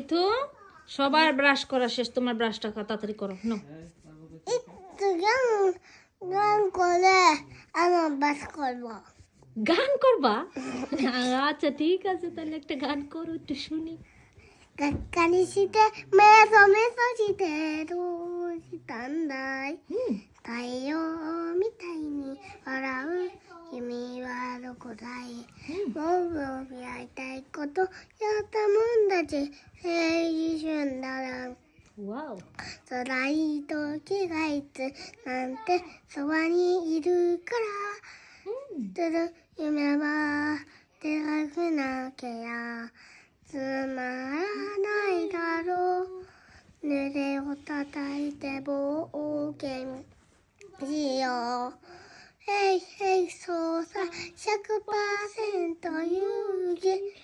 ঋতু সবার ব্রাশ করা শেষ তোমার ব্রাশটা তাড়াতাড়ি করো নো গান করে আমার ব্রাশ করব। গান করবা? আচ্ছা ঠিক আছে তাহলে একটা গান করো একটু শুনি। কাকানি শীতে মেয়ে সমেত শীতে রোজি দায় তাই ও মিঠাইনি ওরাও কিমি বারো কোথায়? ことやったもんだち。青春だらわお辛い時がいつなんてそばにいるから、うん、る夢はでかくなきゃ。つまらないだろう。濡れを叩いて冒険しよう。へいへいそ操作100%勇気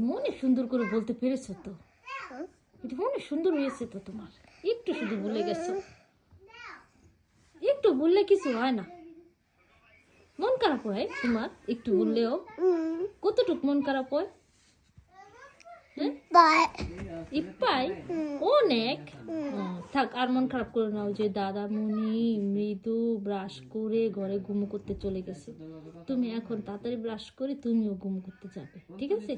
মনে সুন্দর করে বলতে পেরেছ তো? এটা সুন্দর হয়েছে তো তোমার। একটু শুধু ভুলে গেছো। একটু বললে কিছু হয় না। মন খারাপ হয় তোমার? একটু বললেও? কতটুক মন খারাপ হয়? ইপ্পাই? অনেক? হ্যাঁ, থাক আর মন খারাপ করে নাও যে দাদামণি মৃদু ব্রাশ করে ঘরে ঘুম করতে চলে গেছে। তুমি এখন তাড়াতাড়ি ব্রাশ করে তুমিও ঘুম করতে যাবে ঠিক আছে?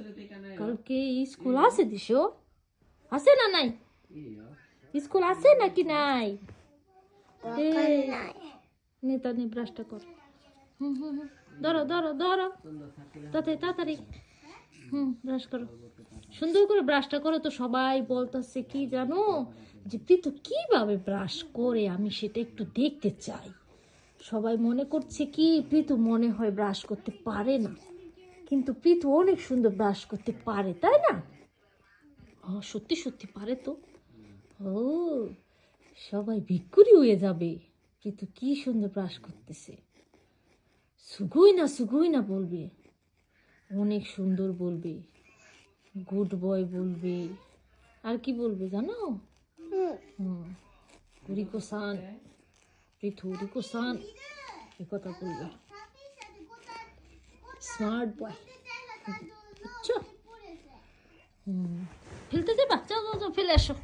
কালকে স্কুল আছে দিশো? আছে না নাই? স্কুল আছে নাকি নাই? নেতা নিয়ে ব্রাশটা কর। হুম হুম ধরো ধরো ধরো। তাতে তাড়াতাড়ি। হুম ব্রাশ করো। সুন্দর করে ব্রাশটা করো তো সবাই বলতেছে, কি জানো? যে প্রীতু কীভাবে ব্রাশ করে আমি সেটা একটু দেখতে চাই। সবাই মনে করছে কি প্রীতু মনে হয় ব্রাশ করতে পারে না। কিন্তু প্রীতু অনেক সুন্দর ব্রাশ করতে পারে, তাই না? ও, সত্যি সত্যি পারে তো। ও, সবাই ভিক্ষুরি হয়ে যাবে। প্রীতু কি সুন্দর ব্রাশ করতেছে। সুগুই না সুগুই না বলবে। অনেক সুন্দর বলবে। গুড বয় বলবে। আর কি বলবে জানো? হুম। রিকো সান পৃথু রিকো সান এ কথা বলবে। স্মার্ট বয় বুঝছ? হুম। ফেলতে যাবা যাও যাও, ফেলে আসো।